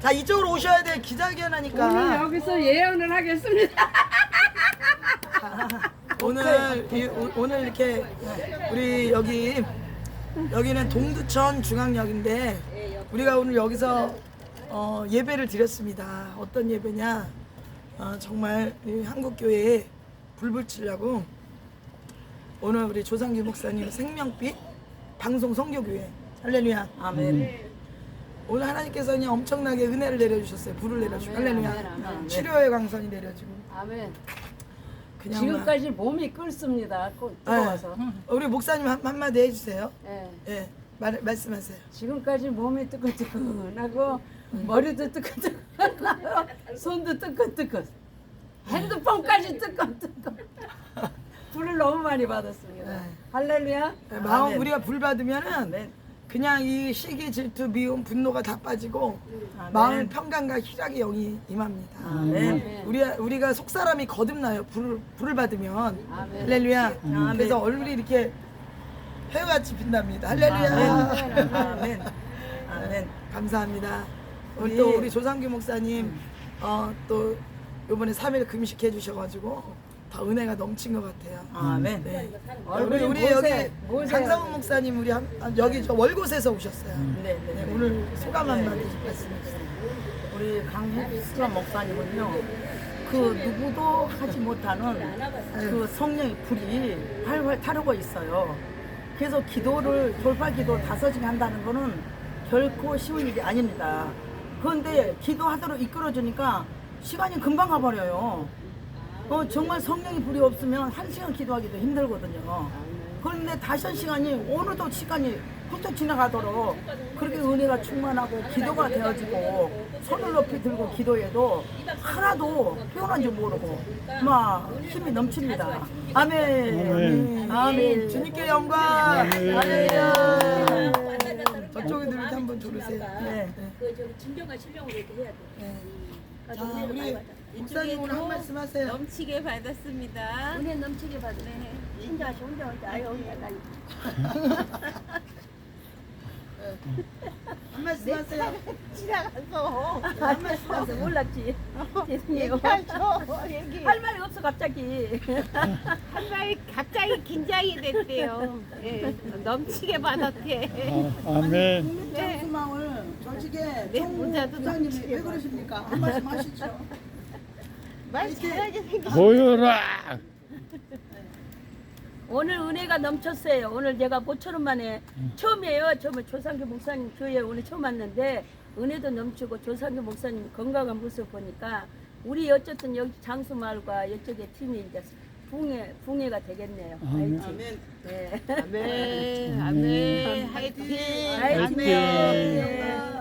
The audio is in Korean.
자 이쪽으로 오셔야 돼 기자회견 오늘 하니까 여기서 예언을 하겠습니다. 오늘 이- 오- 오늘 이렇게 우리 여기 여기는 동두천 중앙역인데 우리가 오늘 여기서 어, 예배를 드렸습니다. 어떤 예배냐? 어, 정말 이 한국 교회에 불 붙이려고 오늘 우리 조상규 목사님 생명빛 방송 성교교회 할렐루야. 아멘. 오늘 하나님께서는 엄청나게 은혜를 내려주셨어요. 불을 내려주고 할렐루야. 아멘. 치료의 강선이 내려지고 아멘. 그냥 지금까지 몸이 끓습니다. 꼭 뜨거워서. 네. 우리 목사님 한, 한마디 해주세요. 예. 예, 말, 말씀하세요. 지금까지 몸이 뜨끈뜨끈하고 머리도 뜨끈뜨끈하고 손도 뜨끈뜨끈 핸드폰까지 뜨끈뜨끈 불을 너무 많이 받았습니다. 네. 할렐루야. 예, 마음 아멘. 우리가 불 받으면은 아멘. 그냥 이 시기, 질투, 미움, 분노가 다 빠지고 아멘. 마음 평강과 희락의 영이 임합니다. 아멘. 우리 우리가 속 사람이 거듭나요. 불을 불을 받으면 아멘. 할렐루야. 아멘. 그래서 얼굴이 이렇게 해같이 빛납니다. 할렐루야. 아멘. 아멘. 아멘. 감사합니다. 우리- 또 우리 조상규 목사님 어, 또 이번에 3일 금식 해 주셔가지고 더 은혜가 넘친 것 같아요. 아멘. 네. 우리 우리 여기. 강상훈 목사님 우리 한, 아, 여기 저 월곶에서 오셨어요. 네, 네, 네, 네. 오늘 소감 한마디 말씀해 주세요. 우리 강혜수가 목사님은요. 그 누구도 하지 못하는 그 성령의 불이 활활 타르고 있어요. 그래서 기도를 돌파 기도 다섯 시간 한다는 거는 결코 쉬운 일이 아닙니다. 그런데 기도하도록 이끌어 주니까 시간이 금방 가버려요. 어, 정말 성령의 불이 없으면 한 시간 기도하기도 힘들거든요. 그런데 다시 한 시간이 오늘도 시간이 훌쩍 지나가도록 그렇게 은혜가 충만하고 기도가 되어지고 손을 높이 들고 기도해도 하나도 피곤한 줄 모르고 막 힘이 넘칩니다. 아멘. 아멘. 주님께 영광. 할렐루야. 저쪽에 이렇게 한번 들으세요. 네. 그 저기 진정한 실력으로 이렇게 해야 돼. 네. 아, 자, 우리. 목사님 오늘 한 말씀 하세요. 넘치게 받았습니다. 은혜 넘치게 받으네. 혼자 하시 혼자 혼자 아유 약간 한 말씀 하세요. 지나가서 한 말씀 하세요. 몰랐지. 죄송해요. 얘기하죠. 얘기. 할 말이 없어 갑자기. 한 말이 갑자기 긴장이 됐대요. 예, 넘치게 받았대. 아멘. 네. 수망을 저직에 네, 모자도 총장님이 왜 그러십니까? 한 말씀 하시죠. 말 잘하게 생겼. 보여라. 오늘 은혜가 넘쳤어요. 오늘 제가 모처럼 만에 처음이에요. 처음에 조상규 목사님 교회 오늘 처음 왔는데 은혜도 넘치고 조상규 목사님 건강한 모습 보니까 우리 어쨌든 여기 장수마을과 이쪽의 팀이 이제 붕해 붕해가 되겠네요. 아멘. 화이팅. 네. 아멘, 아멘, 화이팅, 화이팅. 아멘.